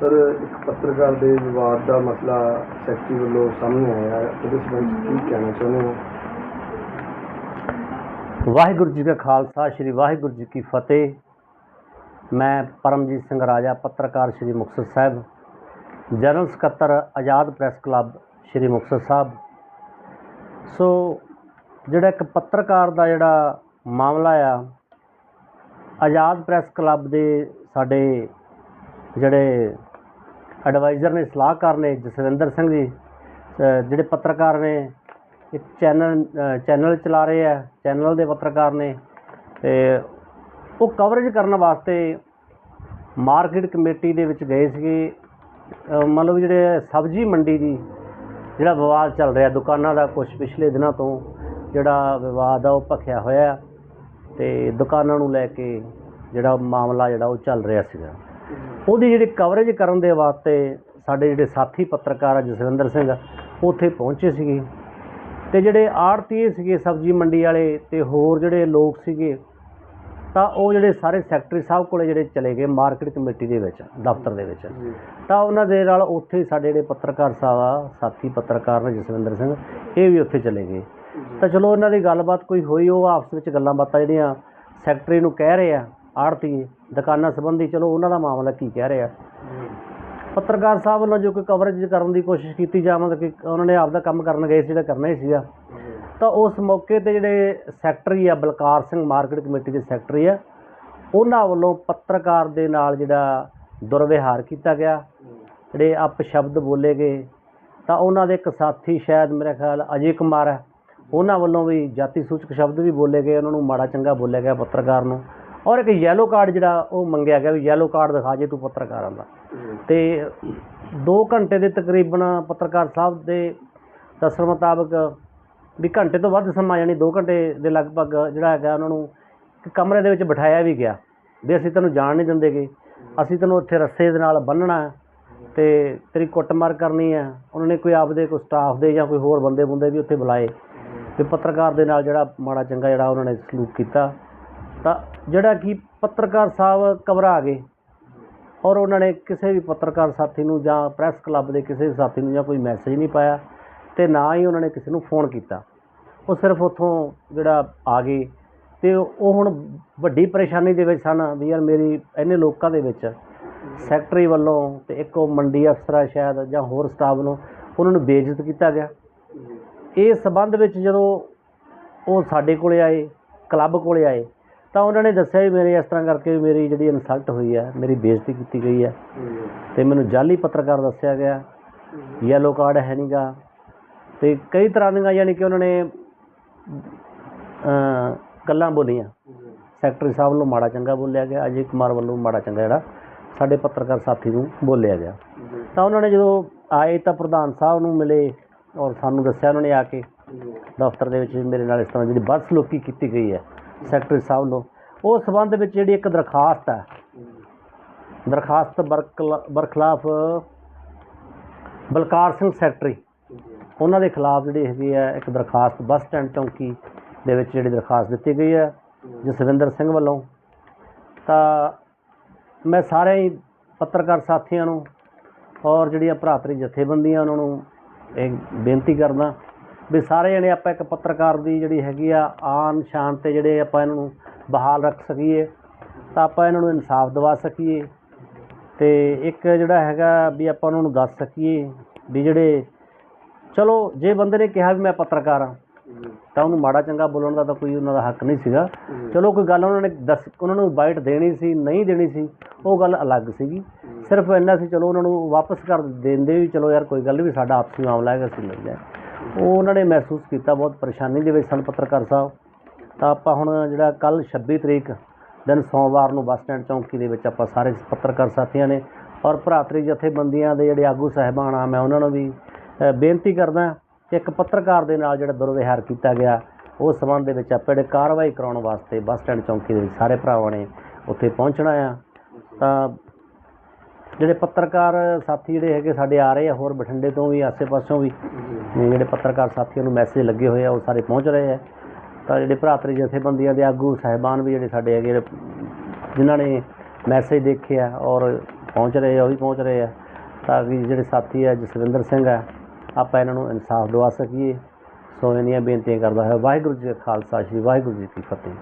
Sir, ਇੱਕ ਪੱਤਰਕਾਰ ਦੇ ਵਿਵਾਦ ਦਾ ਮਸਲਾ ਸੈਕਟਰੀ ਵੱਲੋਂ ਸਾਹਮਣੇ ਆਇਆ ਹੈ। ਉਹਦੇ ਸੰਬੰਧ 'ਚ ਕੀ ਕਹਿਣਾ ਚਾਹੁੰਦੇ ਹੋ? ਵਾਹਿਗੁਰੂ ਜੀ ਕਾ ਖਾਲਸਾ, ਸ੍ਰੀ ਵਾਹਿਗੁਰੂ ਜੀ ਕੀ ਫਤਿਹ। ਮੈਂ ਪਰਮਜੀਤ ਸਿੰਘ ਰਾਜਾ, ਪੱਤਰਕਾਰ ਸ੍ਰੀ ਮੁਕਤਸਰ ਸਾਹਿਬ, ਜਨਰਲ ਸਕੱਤਰ Azad press club Sri Muktsar Sahib. So, ਜਿਹੜਾ ਇੱਕ ਪੱਤਰਕਾਰ ਦਾ ਜਿਹੜਾ ਮਾਮਲਾ ਆ, ਆਜ਼ਾਦ ਪ੍ਰੈਸ ਕਲੱਬ ਦੇ ਸਾਡੇ ਜਿਹੜੇ ਐਡਵਾਈਜ਼ਰ ਨੇ ਸਲਾਹਕਾਰ ਨੇ ਜਸਵਿੰਦਰ ਸਿੰਘ ਜੀ ਜਿਹੜੇ ਪੱਤਰਕਾਰ ਨੇ ਇੱਕ ਚੈਨਲ ਚੈਨਲ ਚਲਾ ਰਹੇ ਆ ਚੈਨਲ ਦੇ ਪੱਤਰਕਾਰ ਨੇ ਤੇ ਉਹ ਕਵਰੇਜ ਕਰਨ ਵਾਸਤੇ ਮਾਰਕੀਟ ਕਮੇਟੀ ਦੇ ਵਿੱਚ ਗਏ ਸੀਗੇ। ਅ, ਮਤਲਬ ਜਿਹੜੇ ਸਬਜ਼ੀ ਮੰਡੀ ਦੀ ਜਿਹੜਾ ਵਿਵਾਦ ਚੱਲ ਰਿਹਾ ਦੁਕਾਨਾਂ ਦਾ ਕੁਝ ਪਿਛਲੇ ਦਿਨਾਂ ਤੋਂ ਜਿਹੜਾ ਵਿਵਾਦ ਆ ਉਹ ਭਖਿਆ ਹੋਇਆ ਤੇ ਦੁਕਾਨਾਂ ਨੂੰ ਲੈ ਕੇ ਜਿਹੜਾ ਮਾਮਲਾ ਜਿਹੜਾ ਉਹ ਚੱਲ ਰਿਹਾ ਸੀਗਾ। ਉਹਦੀ ਜਿਹੜੀ ਕਵਰੇਜ ਕਰਨ ਦੇ ਵਾਸਤੇ ਸਾਡੇ ਜਿਹੜੇ ਸਾਥੀ ਪੱਤਰਕਾਰ ਆ ਜਸਵਿੰਦਰ ਸਿੰਘ ਉੱਥੇ ਪਹੁੰਚੇ ਸੀਗੇ। ਤੇ ਜਿਹੜੇ ਆੜਤੀਏ ਸੀਗੇ ਸਬਜ਼ੀ ਮੰਡੀ ਵਾਲੇ ਤੇ ਹੋਰ ਜਿਹੜੇ ਲੋਕ ਸੀਗੇ ਤਾਂ ਉਹ ਜਿਹੜੇ ਸਾਰੇ ਸੈਕਟਰੀ ਸਾਹਿਬ ਕੋਲੇ ਜਿਹੜੇ ਚਲੇ ਗਏ ਮਾਰਕੀਟ ਕਮੇਟੀ ਦੇ ਵਿੱਚ ਦਫ਼ਤਰ ਦੇ ਵਿੱਚ। ਤਾਂ ਉਹਨਾਂ ਦੇ ਨਾਲ ਉੱਥੇ ਸਾਡੇ ਜਿਹੜੇ ਪੱਤਰਕਾਰ ਸਾਹਿਬ ਆ ਸਾਥੀ ਪੱਤਰਕਾਰ ਨੇ ਜਸਵਿੰਦਰ ਸਿੰਘ ਇਹ ਵੀ ਉੱਥੇ ਚਲੇ ਗਏ। ਤਾਂ ਚਲੋ ਉਹਨਾਂ ਦੀ ਗੱਲਬਾਤ ਕੋਈ ਹੋਈ ਉਹ ਆਪਸ ਵਿੱਚ ਗੱਲਾਂ ਬਾਤਾਂ ਜਿਹੜੀਆਂ ਸੈਕਟਰੀ ਨੂੰ ਕਹਿ ਰਹੇ ਆ ਆੜਤੀ ਦੁਕਾਨਾਂ ਸੰਬੰਧੀ, ਚਲੋ ਉਹਨਾਂ ਦਾ ਮਾਮਲਾ ਕੀ ਕਹਿ ਰਿਹਾ। ਪੱਤਰਕਾਰ ਸਾਹਿਬ ਵੱਲੋਂ ਜੋ ਕੋਈ ਕਵਰੇਜ ਕਰਨ ਦੀ ਕੋਸ਼ਿਸ਼ ਕੀਤੀ ਜਾਵਾਂ ਕਿ ਉਹਨਾਂ ਨੇ ਆਪਦਾ ਕੰਮ ਕਰਨ ਗਏ ਸੀ, ਜਿਹੜਾ ਕਰਨਾ ਹੀ ਸੀਗਾ। ਤਾਂ ਉਸ ਮੌਕੇ ਤੇ ਜਿਹੜੇ ਸੈਕਟਰੀ ਆ, ਬਲਕਾਰ ਸਿੰਘ ਮਾਰਕੀਟ ਕਮੇਟੀ ਦੇ ਸੈਕਟਰੀ ਆ, ਉਹਨਾਂ ਵੱਲੋਂ ਪੱਤਰਕਾਰ ਦੇ ਨਾਲ ਜਿਹੜਾ ਦੁਰਵਿਹਾਰ ਕੀਤਾ ਗਿਆ। ਜਿਹੜੇ ਅਪ ਸ਼ਬਦ ਬੋਲੇ ਗਏ, ਤਾਂ ਉਹਨਾਂ ਦੇ ਇੱਕ ਸਾਥੀ ਸ਼ਾਇਦ ਮੇਰੇ ਖਿਆਲ ਅਜੇ ਕੁਮਾਰ ਹੈ ਉਹਨਾਂ ਵੱਲੋਂ ਵੀ ਜਾਤੀ ਸੂਚਕ ਸ਼ਬਦ ਵੀ ਬੋਲੇ ਗਏ, ਉਹਨਾਂ ਨੂੰ ਮਾੜਾ ਚੰਗਾ ਬੋਲਿਆ ਗਿਆ ਪੱਤਰਕਾਰ ਨੂੰ। ਔਰ ਇੱਕ ਯੈਲੋ ਕਾਰਡ ਜਿਹੜਾ ਉਹ ਮੰਗਿਆ ਗਿਆ ਵੀ ਯੈਲੋ ਕਾਰਡ ਦਿਖਾ ਜੇ ਤੂੰ ਪੱਤਰਕਾਰਾਂ ਦਾ। ਤੇ 2 ਘੰਟੇ ਦੇ ਤਕਰੀਬਨ ਪੱਤਰਕਾਰ ਸਾਹਿਬ ਦੇ ਦੱਸਣ ਮੁਤਾਬਕ ਵੀ ਘੰਟੇ ਤੋਂ ਵੱਧ ਸਮਾਂ ਯਾਨੀ 2 ਘੰਟੇ ਦੇ ਲਗਭਗ ਜਿਹੜਾ ਹੈਗਾ ਉਹਨਾਂ ਨੂੰ ਇੱਕ ਕਮਰੇ ਦੇ ਵਿੱਚ ਬਿਠਾਇਆ ਵੀ ਗਿਆ ਵੀ ਅਸੀਂ ਤੈਨੂੰ ਜਾਣ ਨਹੀਂ ਦਿੰਦੇਗੇ ਅਸੀਂ ਤੈਨੂੰ ਉੱਥੇ ਰੱਸੇ ਦੇ ਨਾਲ ਬੰਨਣਾ ਤੇ ਤੇਰੀ ਕੁੱਟਮਾਰ ਕਰਨੀ ਹੈ। ਉਹਨਾਂ ਨੇ ਕੋਈ ਆਪਦੇ ਕੋਈ ਸਟਾਫ ਦੇ ਜਾਂ ਕੋਈ ਹੋਰ ਬੰਦੇ ਬੁੰਦੇ ਵੀ ਉੱਥੇ ਬੁਲਾਏ ਤੇ ਪੱਤਰਕਾਰ ਦੇ ਨਾਲ ਜਿਹੜਾ ਮਾੜਾ ਚੰਗਾ ਜਿਹੜਾ ਉਹਨਾਂ ਨੇ ਸਲੂਕ ਕੀਤਾ। ਤਾਂ ਜਿਹੜਾ ਕਿ ਪੱਤਰਕਾਰ ਸਾਹਿਬ ਘਬਰਾ ਗਏ ਔਰ ਉਹਨਾਂ ਨੇ ਕਿਸੇ ਵੀ ਪੱਤਰਕਾਰ ਸਾਥੀ ਨੂੰ ਜਾਂ ਪ੍ਰੈਸ ਕਲੱਬ ਦੇ ਕਿਸੇ ਵੀ ਸਾਥੀ ਨੂੰ ਜਾਂ ਕੋਈ ਮੈਸੇਜ ਨਹੀਂ ਪਾਇਆ ਤੇ ਨਾ ਹੀ ਉਹਨਾਂ ਨੇ ਕਿਸੇ ਨੂੰ ਫੋਨ ਕੀਤਾ। ਉਹ ਸਿਰਫ ਉੱਥੋਂ ਜਿਹੜਾ ਆ ਗਏ ਤੇ ਉਹ ਹੁਣ ਵੱਡੀ ਪਰੇਸ਼ਾਨੀ ਦੇ ਵਿੱਚ ਸਨ ਵੀ ਯਾਰ ਮੇਰੀ ਇੰਨੇ ਲੋਕਾਂ ਦੇ ਵਿੱਚ ਸੈਕਟਰੀ ਵੱਲੋਂ ਤੇ ਇੱਕ ਉਹ ਮੰਡੀ ਅਫਸਰ ਆ ਸ਼ਾਇਦ ਜਾਂ ਹੋਰ ਸਟਾਫ ਨੂੰ ਉਹਨਾਂ ਨੂੰ ਬੇਇੱਜ਼ਤ ਕੀਤਾ ਗਿਆ। ਇਹ ਸਬੰਧ ਵਿੱਚ ਜਦੋਂ ਉਹ ਸਾਡੇ ਕੋਲੇ ਆਏ, ਕਲੱਬ ਕੋਲੇ ਆਏ ਤਾਂ ਉਹਨਾਂ ਨੇ ਦੱਸਿਆ ਵੀ ਮੇਰੇ ਇਸ ਤਰ੍ਹਾਂ ਕਰਕੇ ਮੇਰੀ ਜਿਹੜੀ ਇਨਸਲਟ ਹੋਈ ਹੈ ਮੇਰੀ ਬੇਇੱਜ਼ਤੀ ਕੀਤੀ ਗਈ ਹੈ। ਤੇ ਮੈਨੂੰ ਜਾਲੀ ਪੱਤਰਕਾਰ ਦੱਸਿਆ ਗਿਆ ਯੈਲੋ ਕਾਰਡ ਹੈ ਨਹੀਂਗਾ ਤੇ ਕਈ ਤਰ੍ਹਾਂ ਦੀਆਂ ਯਾਨੀ ਕਿ ਉਹਨਾਂ ਨੇ ਗੱਲਾਂ ਬੋਲੀਆਂ। ਸੈਕਟਰੀ ਸਾਹਿਬ ਵੱਲੋਂ ਮਾੜਾ ਚੰਗਾ ਬੋਲਿਆ ਗਿਆ ਅਜੇ ਕੁਮਾਰ ਵੱਲੋਂ ਮਾੜਾ ਚੰਗਾ ਜਿਹੜਾ ਸਾਡੇ ਪੱਤਰਕਾਰ ਸਾਥੀ ਨੂੰ ਬੋਲਿਆ ਗਿਆ। ਤਾਂ ਉਹਨਾਂ ਨੇ ਜਦੋਂ ਆਏ ਤਾਂ ਪ੍ਰਧਾਨ ਸਾਹਿਬ ਨੂੰ ਮਿਲੇ ਔਰ ਸਾਨੂੰ ਦੱਸਿਆ ਉਹਨਾਂ ਨੇ ਆ ਕੇ ਦਫ਼ਤਰ ਦੇ ਵਿੱਚ ਵੀ ਮੇਰੇ ਨਾਲ ਇਸ ਤਰ੍ਹਾਂ ਜਿਹੜੀ ਬਦਸਲੂਕੀ ਕੀਤੀ ਗਈ ਹੈ। ਸੈਕਟਰੀ ਸਾਹਿਬ ਨੂੰ। ਉਸ ਸੰਬੰਧ ਵਿੱਚ ਜਿਹੜੀ ਇੱਕ ਦਰਖਾਸਤ ਹੈ, ਦਰਖਾਸਤ ਬਰਕਲਾ- ਬਰਖਲਾਫ ਬਲਕਾਰ ਸਿੰਘ ਸੈਕਟਰੀ। ਉਹਨਾਂ ਦੇ ਖਿਲਾਫ ਜਿਹੜੀ ਹੈਗੀ ਹੈ ਇੱਕ ਦਰਖਾਸਤ ਬੱਸ ਸਟੈਂਡ ਚੌਂਕੀ ਦੇ ਵਿੱਚ ਜਿਹੜੀ ਦਰਖਾਸਤ ਦਿੱਤੀ ਗਈ ਹੈ ਜਸਵਿੰਦਰ ਸਿੰਘ ਵੱਲੋਂ। ਤਾਂ ਮੈਂ ਸਾਰੇ ਹੀ ਪੱਤਰਕਾਰ ਸਾਥੀਆਂ ਨੂੰ ਔਰ ਜਿਹੜੀਆਂ ਭਰਾਤਰੀ ਜਥੇਬੰਦੀਆਂ ਉਹਨਾਂ ਨੂੰ ਇਹ ਬੇਨਤੀ ਕਰਦਾ ਵੀ ਸਾਰੇ ਜਣੇ ਆਪਾਂ ਇੱਕ ਪੱਤਰਕਾਰ ਦੀ ਜਿਹੜੀ ਹੈਗੀ ਆ ਆਨ ਸ਼ਾਨ ਤੇ ਜਿਹੜੇ ਆਪਾਂ ਇਹਨਾਂ ਨੂੰ ਬਹਾਲ ਰੱਖ ਸਕੀਏ, ਤਾਂ ਆਪਾਂ ਇਹਨਾਂ ਨੂੰ ਇਨਸਾਫ ਦਿਵਾ ਸਕੀਏ ਅਤੇ ਇੱਕ ਜਿਹੜਾ ਹੈਗਾ ਵੀ ਆਪਾਂ ਉਹਨਾਂ ਨੂੰ ਦੱਸ ਸਕੀਏ ਵੀ ਜਿਹੜੇ ਚਲੋ, ਜੇ ਬੰਦੇ ਨੇ ਕਿਹਾ ਵੀ ਮੈਂ ਪੱਤਰਕਾਰ ਹਾਂ, ਤਾਂ ਉਹਨੂੰ ਮਾੜਾ ਚੰਗਾ ਬੋਲਣ ਦਾ ਤਾਂ ਕੋਈ ਉਹਨਾਂ ਦਾ ਹੱਕ ਨਹੀਂ ਸੀਗਾ। ਚਲੋ, ਕੋਈ ਗੱਲ ਉਹਨਾਂ ਨੇ ਦੱਸ, ਉਹਨਾਂ ਨੂੰ ਬਾਈਟ ਦੇਣੀ ਸੀ, ਨਹੀਂ ਦੇਣੀ ਸੀ, ਉਹ ਗੱਲ ਅਲੱਗ ਸੀਗੀ। ਸਿਰਫ ਇੰਨਾ ਸੀ, ਚਲੋ ਉਹਨਾਂ ਨੂੰ ਵਾਪਸ ਕਰ ਦਿੰਦੇ ਵੀ ਚਲੋ ਯਾਰ ਕੋਈ ਗੱਲ ਵੀ ਸਾਡਾ ਆਪਸੀ ਮਾਮਲਾ ਹੈਗਾ, ਅਸੀਂ ਮਿਲ ਜਾਏ। ਉਹ ਉਹਨਾਂ ਨੇ ਮਹਿਸੂਸ ਕੀਤਾ ਬਹੁਤ ਪਰੇਸ਼ਾਨੀ ਦੇ ਵਿੱਚ ਸਨ ਪੱਤਰਕਾਰ ਸਾਹਿਬ। ਤਾਂ ਆਪਾਂ ਹੁਣ ਜਿਹੜਾ ਕੱਲ 26 ਤਰੀਕ ਦਿਨ ਸੋਮਵਾਰ ਨੂੰ ਬੱਸ ਸਟੈਂਡ ਚੌਂਕੀ ਦੇ ਵਿੱਚ ਆਪਾਂ ਸਾਰੇ ਪੱਤਰਕਾਰ ਸਾਥੀਆਂ ਨੇ ਔਰ ਭਰਾਤਰੀ ਜਥੇਬੰਦੀਆਂ ਦੇ ਜਿਹੜੇ ਆਗੂ ਸਾਹਿਬਾਨ ਆ, ਮੈਂ ਉਹਨਾਂ ਨੂੰ ਵੀ ਬੇਨਤੀ ਕਰਦਾ ਕਿ ਇੱਕ ਪੱਤਰਕਾਰ ਦੇ ਨਾਲ ਜਿਹੜਾ ਦੁਰਵਿਹਾਰ ਕੀਤਾ ਗਿਆ, ਉਸ ਸੰਬੰਧ ਦੇ ਵਿੱਚ ਆਪਾਂ ਜਿਹੜੇ ਕਾਰਵਾਈ ਕਰਾਉਣ ਵਾਸਤੇ ਬੱਸ ਸਟੈਂਡ ਚੌਂਕੀ ਦੇ ਵਿੱਚ ਸਾਰੇ ਭਰਾਵਾਂ ਨੇ ਉੱਥੇ ਪਹੁੰਚਣਾ ਆ। ਤਾਂ ਜਿਹੜੇ ਪੱਤਰਕਾਰ ਸਾਥੀ ਜਿਹੜੇ ਹੈਗੇ ਸਾਡੇ ਆ ਰਹੇ ਆ ਹੋਰ ਬਠਿੰਡੇ ਤੋਂ ਵੀ ਆਸੇ-ਪਾਸਿਓਂ ਵੀ ਜਿਹੜੇ ਪੱਤਰਕਾਰ ਸਾਥੀਆਂ ਨੂੰ ਮੈਸੇਜ ਲੱਗੇ ਹੋਏ ਆ ਉਹ ਸਾਰੇ ਪਹੁੰਚ ਰਹੇ ਆ। ਤਾਂ ਜਿਹੜੇ ਭਰਾਤਰੀ ਜਥੇਬੰਦੀਆਂ ਦੇ ਆਗੂ ਸਾਹਿਬਾਨ ਵੀ ਜਿਹੜੇ ਸਾਡੇ ਹੈਗੇ ਜਿਨ੍ਹਾਂ ਨੇ ਮੈਸੇਜ ਦੇਖਿਆ ਔਰ ਪਹੁੰਚ ਰਹੇ ਆ ਉਹ ਵੀ ਪਹੁੰਚ ਰਹੇ ਆ। ਤਾਂ ਕਿ ਜਿਹੜੇ ਸਾਥੀ ਆ ਜਸਵਿੰਦਰ ਸਿੰਘ ਆ ਆਪਾਂ ਇਹਨਾਂ ਨੂੰ ਇਨਸਾਫ ਦਵਾ ਸਕੀਏ। ਸੋ ਇੰਨੀਆਂ ਬੇਨਤੀਆਂ ਕਰਦਾ ਹੈ। ਵਾਹਿਗੁਰੂ ਜੀ ਕਾ ਖਾਲਸਾ ਸ੍ਰੀ ਵਾਹਿਗੁਰੂ ਜੀ ਕੀ ਫਤਿਹ।